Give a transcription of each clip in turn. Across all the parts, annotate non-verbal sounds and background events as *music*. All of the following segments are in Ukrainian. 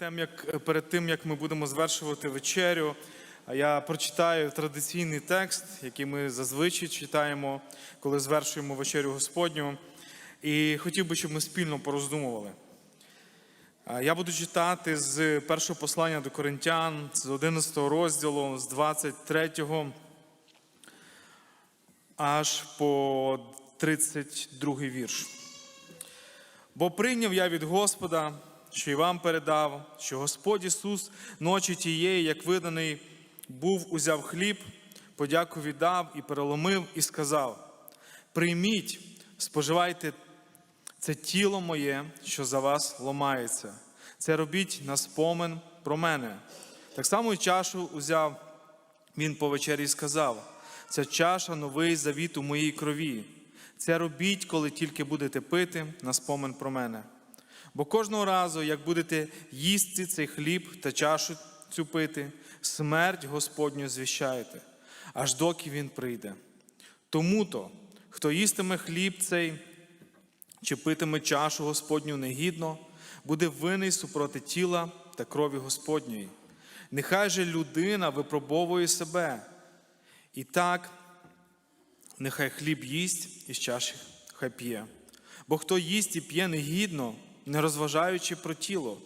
тим, як, перед тим, як ми будемо звершувати вечерю, я прочитаю традиційний текст, який ми зазвичай читаємо, коли звершуємо вечерю Господню. І хотів би, щоб ми спільно пороздумували. Я буду читати з першого послання до Коринтян, з 11 розділу, з 23 аж по 32 вірш. Бо прийняв я від Господа, що й вам передав, що Господь Ісус ночі тієї, як виданий, був, узяв хліб, подяку віддав і переломив, і сказав: Прийміть, споживайте це тіло моє, що за вас ломається. Це робіть на спомин про мене. Так само і чашу узяв він по вечері і сказав: Ця чаша новий завіт у моїй крові. Це робіть, коли тільки будете пити на спомин про мене. Бо кожного разу, як будете їсти цей хліб та чашу цю пити, смерть Господню звіщаєте, аж доки він прийде. Тому то, хто їстиме хліб цей чи питиме чашу Господню негідно, буде винний супроти тіла та крові Господньої. Нехай же людина випробовує себе. І так, нехай хліб їсть і з чаші хай п'є. Бо хто їсть і п'є негідно, не розважаючи про тіло,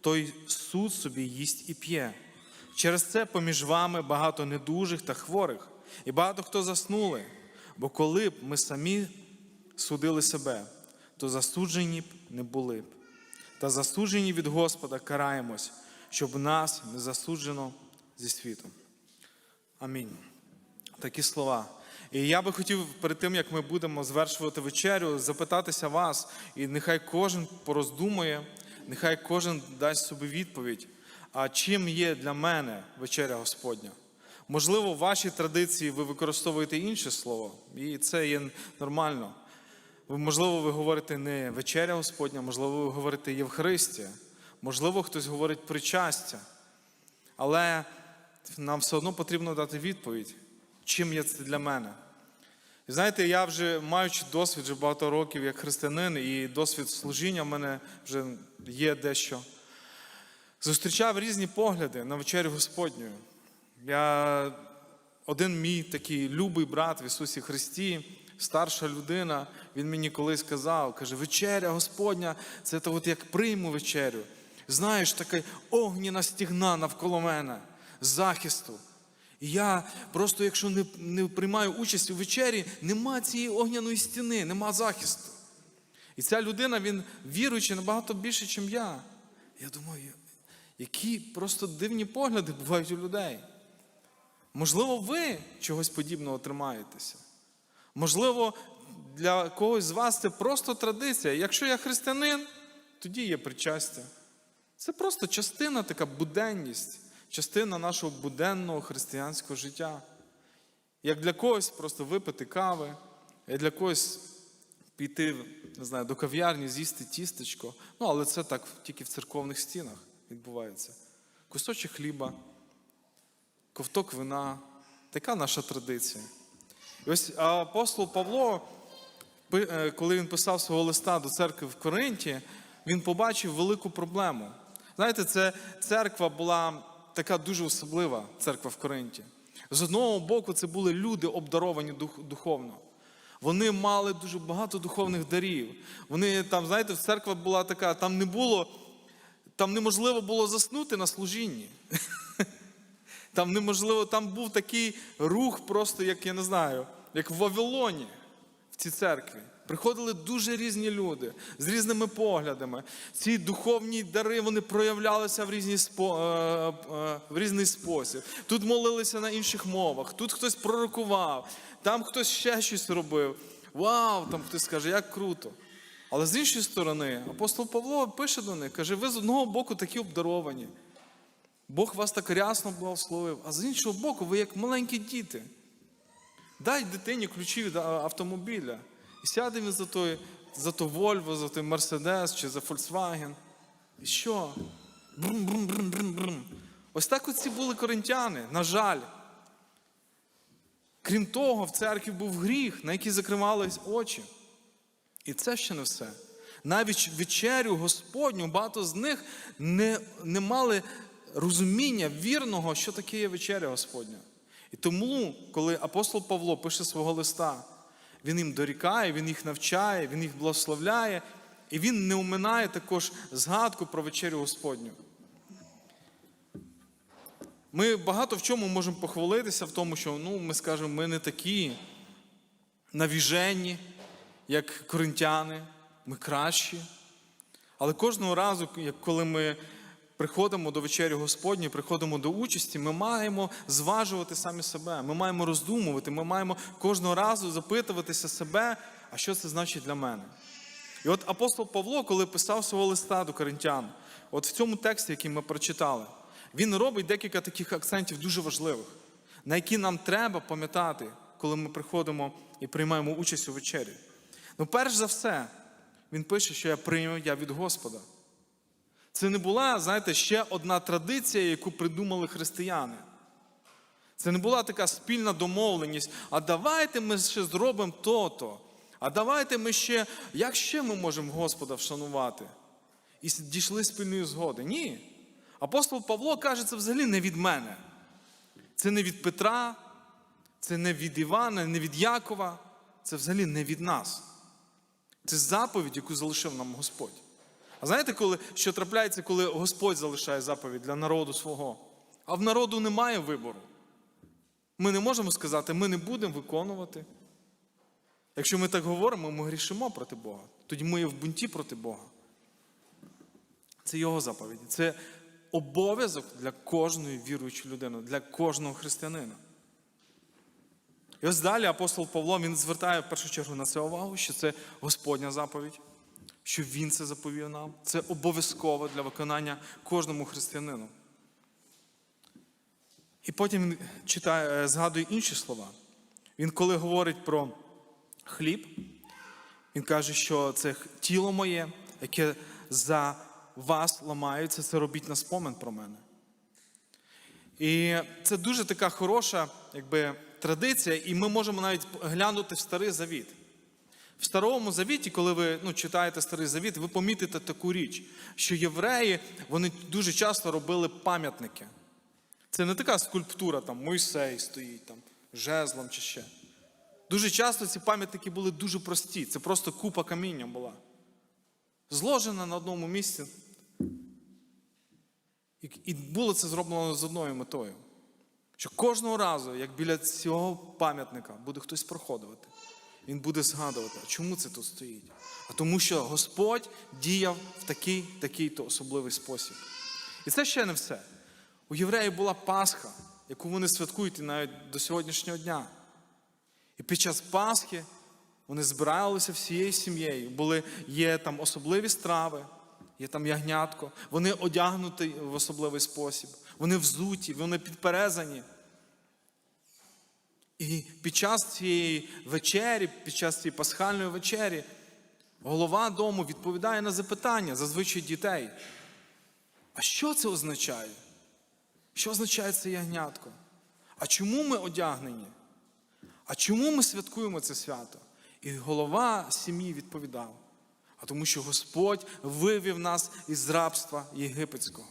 той суд собі їсть і п'є. Через це поміж вами багато недужих та хворих, і багато хто заснули. Бо коли б ми самі судили себе, то засуджені б не були б. Та засуджені від Господа караємось, щоб нас не засуджено зі світом. Амінь. Такі слова. І я би хотів перед тим, як ми будемо звершувати вечерю, запитатися вас, і нехай кожен пороздумує, нехай кожен дасть собі відповідь. А чим є для мене вечеря Господня? Можливо, в вашій традиції ви використовуєте інше слово, і це є нормально. Можливо, ви говорите не вечеря Господня, можливо, ви говорите Євхаристія, можливо, хтось говорить причастя. Але нам все одно потрібно дати відповідь, чим є це для мене. І знаєте, я вже маючи досвід вже багато років як християнин, і досвід служіння в мене вже є дещо. Зустрічав різні погляди на вечерю Господню. Я один мій такий любий брат в Ісусі Христі, старша людина, він мені колись сказав, каже, вечеря Господня, це то от як прийму вечерю. Знаєш, така огняна стігна навколо мене, захисту. Я просто, якщо не, не приймаю участь у вечері, нема цієї огняної стіни, нема захисту. І ця людина, він віруючий набагато більше, ніж я. Я думаю, які просто дивні погляди бувають у людей. Можливо, ви чогось подібного тримаєтеся. Можливо, для когось з вас це просто традиція. Якщо я християнин, тоді є причастя. Це просто частина, така буденність, частина нашого буденного християнського життя. Як для когось просто випити кави, як для когось піти не знаю, до кав'ярні, з'їсти тістечко. Ну, але це так тільки в церковних стінах відбувається. Кусочок хліба, ковток вина. Така наша традиція. І ось апостол Павло, е, коли він писав свого листа до церкви в Коринті, він побачив велику проблему. Знаєте, це церква була така дуже особлива церква в Коринті. З одного боку, це були люди, обдаровані духовно. Вони мали дуже багато духовних дарів. Вони там, знаєте, церква була така, там не було, там неможливо було заснути на служінні. *laughs* Там неможливо, там був такий рух, просто як я не знаю, як в Вавилоні в цій церкві. Приходили дуже різні люди з різними поглядами. Ці духовні дари вони проявлялися в, різні спо, е, е, в різний спосіб. Тут молилися на інших мовах, тут хтось пророкував, там хтось ще щось робив. Вау, там хтось скаже, як круто. Але з іншої сторони, апостол Павло пише до них, каже, ви з одного боку такі обдаровані. Бог вас так рясно благословив, а з іншого боку, ви як маленькі діти. Дай дитині ключі від автомобіля. І сяде він за той, за то Вольво, за той Мерседес чи за Volkswagen. І що? Брум-брум-брум-брум-брум. Ось так оці були коринтяни, на жаль. Крім того, в церкві був гріх, на який закривались очі. І це ще не все. Навіть вечерю Господню, багато з них не, не мали розуміння вірного, що таке є вечеря Господня. І тому, коли апостол Павло пише свого листа, він їм дорікає, він їх навчає, він їх благословляє, і він не оминає також згадку про вечерю Господню. Ми багато в чому можемо похвалитися в тому, що ну, ми скажемо, ми не такі навіжені, як коринтяни, ми кращі. Але кожного разу, коли ми приходимо до вечері Господні, приходимо до участі, ми маємо зважувати самі себе, ми маємо роздумувати, ми маємо кожного разу запитуватися себе, а що це значить для мене. І от апостол Павло, коли писав свого листа до коринтян, от в цьому тексті, який ми прочитали, він робить декілька таких акцентів дуже важливих, на які нам треба пам'ятати, коли ми приходимо і приймаємо участь у вечері. Ну, перш за все, він пише, що я прийняв я від Господа. Це не була, знаєте, ще одна традиція, яку придумали християни. Це не була така спільна домовленість, а давайте ми ще зробимо то-то. А давайте ми ще, як ще ми можемо Господа вшанувати? І дійшли спільної згоди. Ні. Апостол Павло каже, це взагалі не від мене. Це не від Петра, це не від Івана, не від Якова. Це взагалі не від нас. Це заповідь, яку залишив нам Господь. А знаєте, коли, що трапляється, коли Господь залишає заповідь для народу свого? А в народу немає вибору. Ми не можемо сказати, ми не будемо виконувати. Якщо ми так говоримо, ми грішимо проти Бога. Тоді ми є в бунті проти Бога. Це його заповіді. Це обов'язок для кожної віруючої людини, для кожного християнина. І ось далі апостол Павло він звертає в першу чергу на це увагу, що це Господня заповідь, що Він це заповів нам. Це обов'язково для виконання кожному християнину. І потім він читає, згадує інші слова. Він, коли говорить про хліб, він каже, що це тіло моє, яке за вас ламається, це робіть на спомин про мене. І це дуже така хороша якби, традиція, і ми можемо навіть глянути в старий завіт. В Старому Завіті, коли ви ну, читаєте Старий Завіт, ви помітите таку річ, що євреї вони дуже часто робили пам'ятники. Це не така скульптура, там Мойсей стоїть, там, жезлом чи ще. Дуже часто ці пам'ятники були дуже прості. Це просто купа каміння була. Зложена на одному місці. І- було це зроблено з одною метою. Що кожного разу, як біля цього пам'ятника буде хтось проходити, він буде згадувати, а чому це тут стоїть? А тому, що Господь діяв в такий, такий то особливий спосіб. І це ще не все. У євреїв була Пасха, яку вони святкують і навіть до сьогоднішнього дня. І під час Пасхи вони збиралися всією сім'єю. Були, є там особливі страви, є там ягнятко. Вони одягнуті в особливий спосіб. Вони взуті, вони підперезані. І під час цієї вечері, під час цієї пасхальної вечері, голова дому відповідає на запитання зазвичай дітей. А що це означає? Що означає це ягнятко? А чому ми одягнені? А чому ми святкуємо це свято? І голова сім'ї відповідав: а тому, що Господь вивів нас із рабства єгипетського.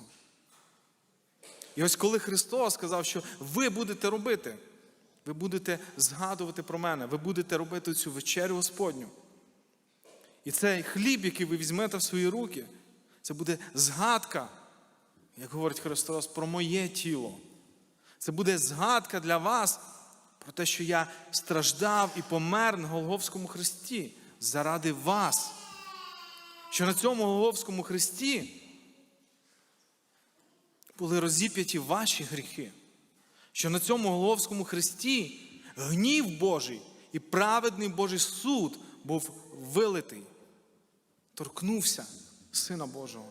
І ось коли Христос сказав, що ви будете робити, ви будете згадувати про мене, ви будете робити цю вечерю Господню. І цей хліб, який ви візьмете в свої руки, це буде згадка, як говорить Христос, про моє тіло. Це буде згадка для вас про те, що я страждав і помер на Голговському хресті заради вас. Що на цьому Голговському хресті були розіп'яті ваші гріхи. Що на цьому Голговському хресті гнів Божий і праведний Божий суд був вилитий, торкнувся Сина Божого.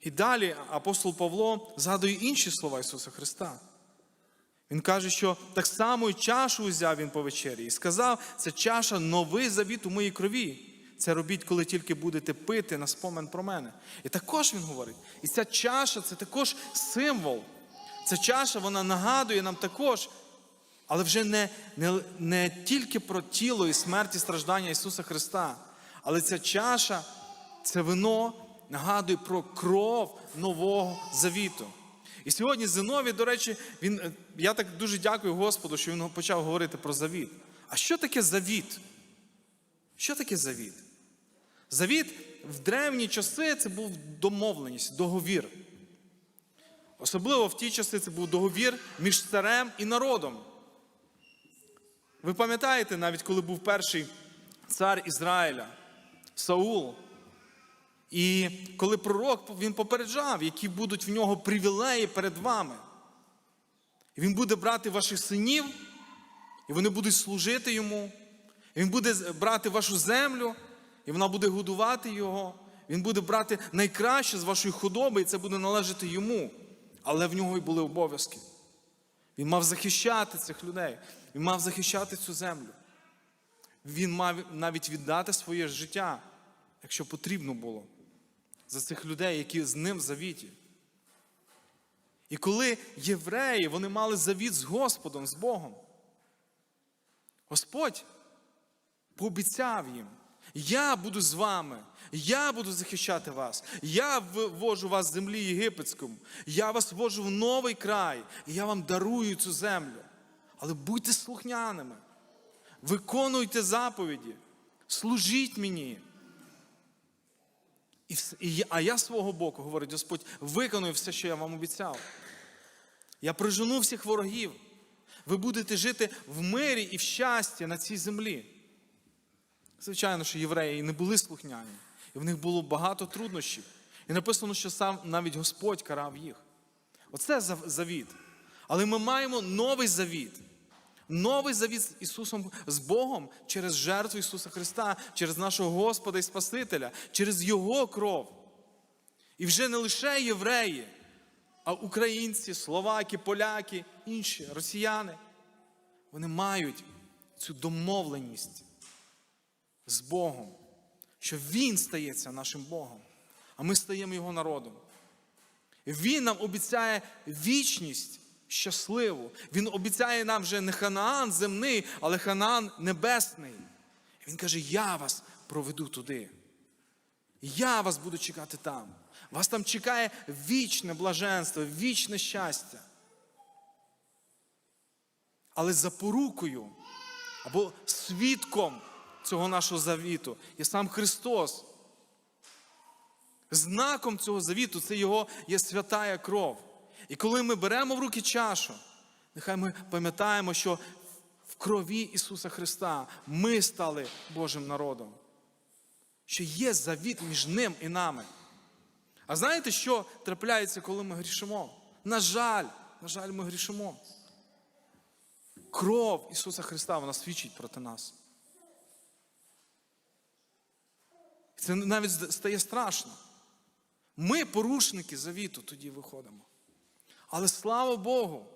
І далі апостол Павло згадує інші слова Ісуса Христа. Він каже, що так само і чашу взяв він по вечері і сказав, це чаша новий завіт у моїй крові. Це робіть, коли тільки будете пити на спомин про мене. І також він говорить, і ця чаша це також символ. Ця чаша вона нагадує нам також, але вже не, не, не тільки про тіло і смерть і страждання Ісуса Христа, Але ця чаша, це вино нагадує про кров нового завіту. І сьогодні Зиновій, до речі, він, е, я так дуже дякую Господу, що він почав говорити про завіт. А що таке завіт? Що таке завіт? Завіт в древні часи це був домовленість, договір. Особливо в ті часи це був договір між царем і народом. Ви пам'ятаєте, навіть коли був перший цар Ізраїля, Саул, і коли пророк він попереджав, які будуть в нього привілеї перед вами. І Він буде брати ваших синів, і вони будуть служити йому. І Він буде брати вашу землю, і вона буде годувати його. Він буде брати найкраще з вашої худоби, і це буде належати йому. Але в нього й були обов'язки. Він мав захищати цих людей, він мав захищати цю землю. Він мав навіть віддати своє життя, якщо потрібно було, за цих людей, які з ним завіті. І коли євреї вони мали завіт з Господом, з Богом, Господь пообіцяв їм, я буду з вами, я буду захищати вас, я ввожу вас з землі єгипетському, я вас ввожу в новий край, і я вам дарую цю землю. Але будьте слухняними, виконуйте заповіді, служіть мені. І, а я свого боку, говорить Господь, виконую все, що я вам обіцяв. Я прижену всіх ворогів. Ви будете жити в мирі і в щасті на цій землі. Звичайно, що євреї не були слухняні, і в них було багато труднощів. І написано, що сам навіть Господь карав їх. Оце зав- завіт. Але ми маємо новий завіт. Новий завіт з Ісусом, з Богом через жертву Ісуса Христа, через нашого Господа і Спасителя, через Його кров. І вже не лише євреї, а українці, словаки, поляки, інші, росіяни. Вони мають цю домовленість з Богом, що Він стається нашим Богом, а ми стаємо Його народом. Він нам обіцяє вічність щасливу. Він обіцяє нам вже не Ханаан земний, але Ханаан небесний. Він каже: Я вас проведу туди. Я вас буду чекати там. Вас там чекає вічне блаженство, вічне щастя. Але запорукою або свідком цього нашого завіту є сам Христос. Знаком цього завіту це Його є святая кров. І коли ми беремо в руки чашу, нехай ми пам'ятаємо, що в крові Ісуса Христа ми стали Божим народом. Що є завіт між Ним і нами. А знаєте, що трапляється, коли ми грішимо? На жаль, на жаль, ми грішимо. Кров Ісуса Христа вона свідчить проти нас. Це навіть стає страшно. Ми, порушники завіту, тоді виходимо. Але слава Богу,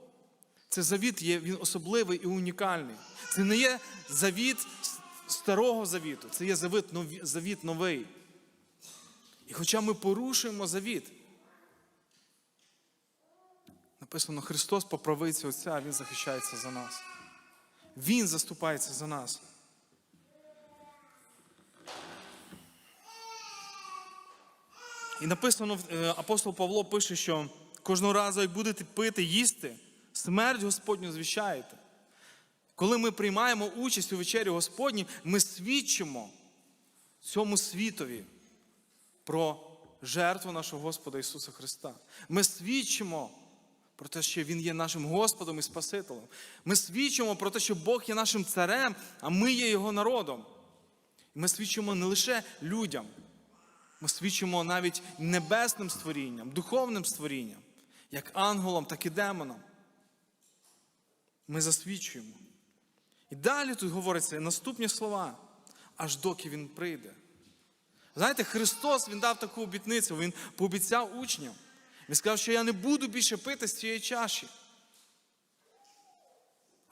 це завіт є, він особливий і унікальний. Це не є завіт старого завіту, це є завіт, нові, завіт новий. І хоча ми порушуємо завіт, написано, Христос по правиці Отця, Він захищається за нас. Він заступається за нас. І написано, е, апостол Павло пише, що кожного разу, як будете пити, їсти, смерть Господню звіщаєте. Коли ми приймаємо участь у вечері Господній, ми свідчимо цьому світові про жертву нашого Господа Ісуса Христа. Ми свідчимо про те, що Він є нашим Господом і Спасителем. Ми свідчимо про те, що Бог є нашим царем, а ми є Його народом. Ми свідчимо не лише людям. Ми свідчимо навіть небесним створінням, духовним створінням, як ангелам, так і демонам. Ми засвідчуємо. І далі тут говориться наступні слова, аж доки Він прийде. Знаєте, Христос Він дав таку обітницю, Він пообіцяв учням. Він сказав, що я не буду більше пити з цієї чаші.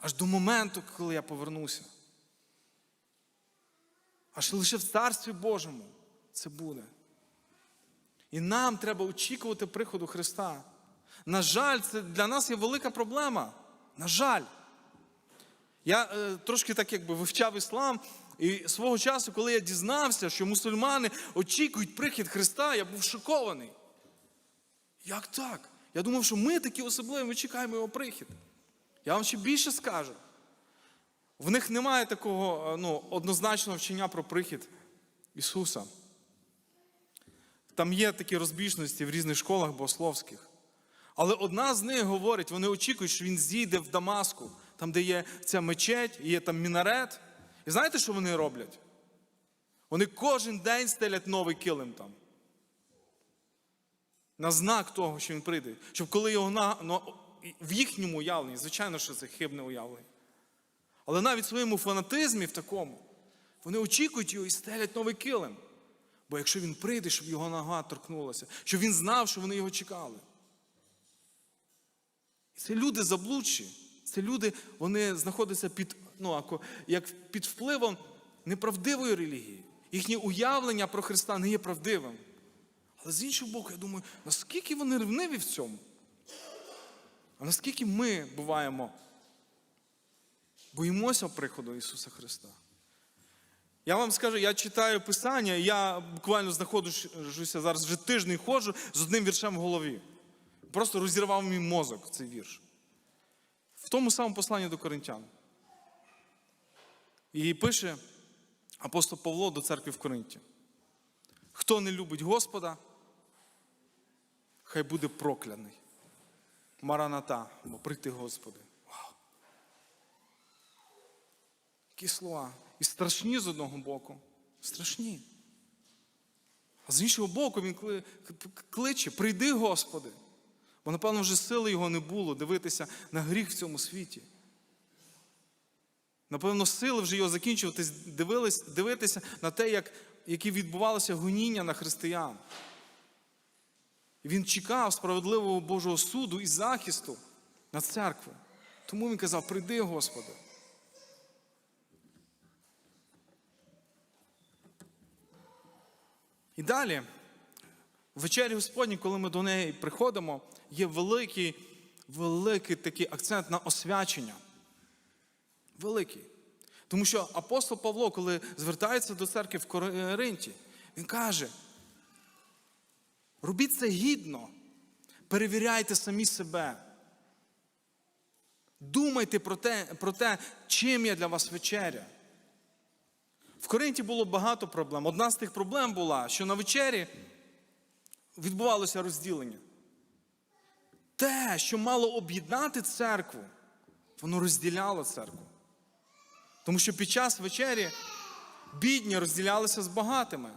Аж до моменту, коли я повернуся. Аж лише в Царстві Божому це буде. І нам треба очікувати приходу Христа. На жаль, це для нас є велика проблема. На жаль. Я е, трошки так якби вивчав іслам, І свого часу, коли я дізнався, що мусульмани очікують прихід Христа, я був шокований. Як так? Я думав, що ми такі особливі, ми чекаємо його прихід. Я вам ще більше скажу. В них немає такого е, ну, однозначного вчення про прихід Ісуса. Там є такі розбіжності в різних школах богословських. Але одна з них говорить, вони очікують, що він зійде в Дамаску, там, де є ця мечеть, є там мінарет. І знаєте, що вони роблять? Вони кожен день стелять новий килим там. На знак того, що він прийде. Щоб коли його на, ну, в їхньому уявленні, звичайно, що це хибне уявлення. Але навіть в своєму фанатизмі в такому, вони очікують його і стелять новий килим. Бо якщо він прийде, щоб його нога торкнулася, щоб він знав, що вони його чекали. Це люди заблудші. Це люди, вони знаходяться під, ну, як під впливом неправдивої релігії. Їхнє уявлення про Христа не є правдивим. Але з іншого боку, я думаю, наскільки вони ревниві в цьому? А наскільки ми буваємо, боїмося приходу Ісуса Христа? Я вам скажу, я читаю Писання, я буквально знаходжуся зараз вже тиждень ходжу з одним віршем в голові. Просто розірвав мій мозок цей вірш. В тому самому посланні до Коринтян. І пише апостол Павло до церкви в Коринті. Хто не любить Господа, хай буде прокляний. Мараната, бо прийти Господи. Вау. Які слова. І страшні з одного боку. Страшні. А з іншого боку, він кличе: прийди, Господи. Бо, напевно, вже сили його не було дивитися на гріх в цьому світі. Напевно, сили вже його закінчувати, дивились, дивитися на те, як, які відбувалося гоніння на християн. Він чекав справедливого Божого суду і захисту на церкву. Тому він казав: прийди, Господи. І далі, в вечері Господній, коли ми до неї приходимо, є великий, великий такий акцент на освячення. Великий. Тому що апостол Павло, коли звертається до церкви в Коринті, він каже: робіть це гідно, перевіряйте самі себе. Думайте про те, про те, чим я для вас вечеря. В Коринті було багато проблем. Одна з тих проблем була, що на вечері відбувалося розділення. Те, що мало об'єднати церкву, воно розділяло церкву. Тому що під час вечері бідні розділялися з багатими.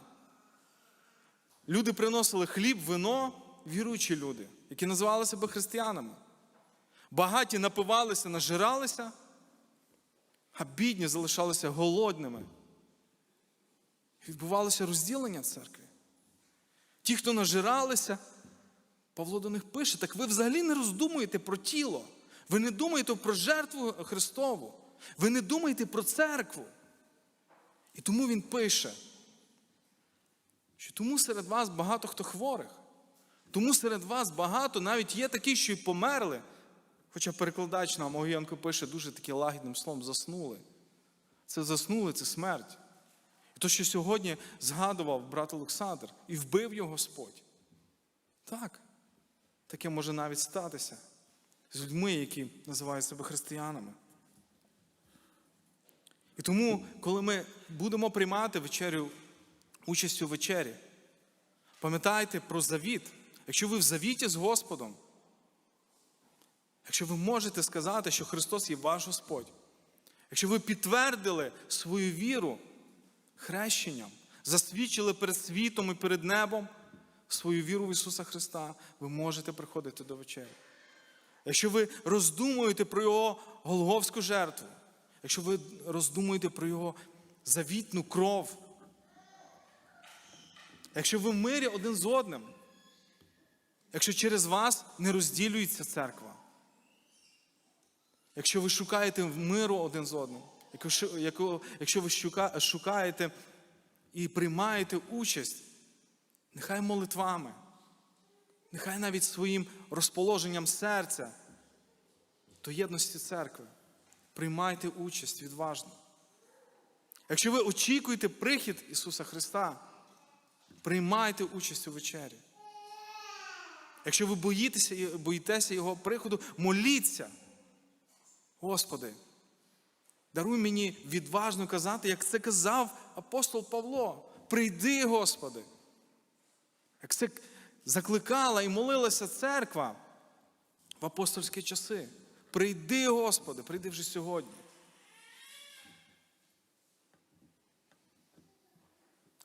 Люди приносили хліб, вино, віруючі люди, які називали себе християнами. Багаті напивалися, нажиралися, а бідні залишалися голодними. Відбувалося розділення церкви. Ті, хто нажиралися, Павло до них пише, так ви взагалі не роздумуєте про тіло. Ви не думаєте про жертву Христову. Ви не думаєте про церкву. І тому він пише, що тому серед вас багато хто хворих. Тому серед вас багато навіть є такі, що й померли. Хоча перекладач нам Огієнко пише дуже таким лагідним словом заснули. Це заснули, це смерть. То, що сьогодні згадував брат Олександр, і вбив його Господь. Так, таке може навіть статися з людьми, які називають себе християнами. І тому, коли ми будемо приймати вечерю, участь у вечері, пам'ятайте про завіт. Якщо ви в завіті з Господом, якщо ви можете сказати, що Христос є ваш Господь, якщо ви підтвердили свою віру хрещенням, засвідчили перед світом і перед небом свою віру в Ісуса Христа, ви можете приходити до вечері. Якщо ви роздумуєте про Його Голговську жертву, якщо ви роздумуєте про Його завітну кров, якщо ви в мирі один з одним, якщо через вас не розділюється церква, якщо ви шукаєте миру один з одним, якщо ви шукаєте і приймаєте участь, нехай молитвами, нехай навіть своїм розположенням серця до єдності церкви. Приймайте участь відважно. Якщо ви очікуєте прихід Ісуса Христа, приймайте участь у вечері. Якщо ви боїтеся, боїтеся Його приходу, моліться. Господи, даруй мені відважно казати, як це казав апостол Павло. Прийди, Господи. Як це закликала і молилася церква в апостольські часи. Прийди, Господи, прийди вже сьогодні.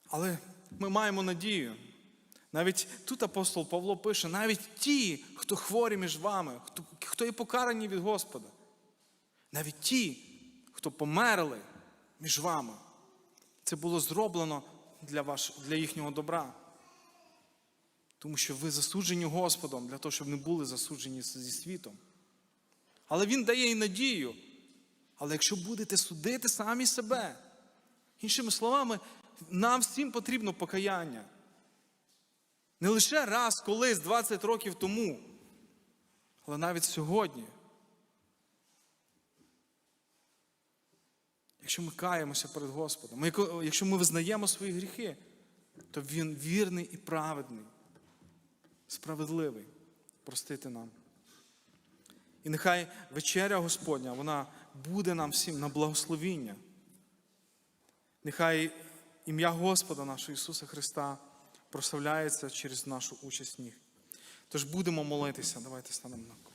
Але ми маємо надію. Навіть тут апостол Павло пише, навіть ті, хто хворі між вами, хто, хто є покарані від Господа, навіть ті, хто померли між вами, це було зроблено для, ваш, для їхнього добра. Тому що ви засуджені Господом для того, щоб не були засуджені зі світом. Але Він дає і надію. Але якщо будете судити самі себе, іншими словами, нам всім потрібно покаяння. Не лише раз, колись, 20 років тому, але навіть сьогодні. Якщо ми каємося перед Господом, якщо ми визнаємо свої гріхи, то Він вірний і праведний, справедливий простити нам. І нехай вечеря Господня, вона буде нам всім на благословіння. Нехай ім'я Господа нашого Ісуса Христа прославляється через нашу участь в них. Тож будемо молитися. Давайте станемо на.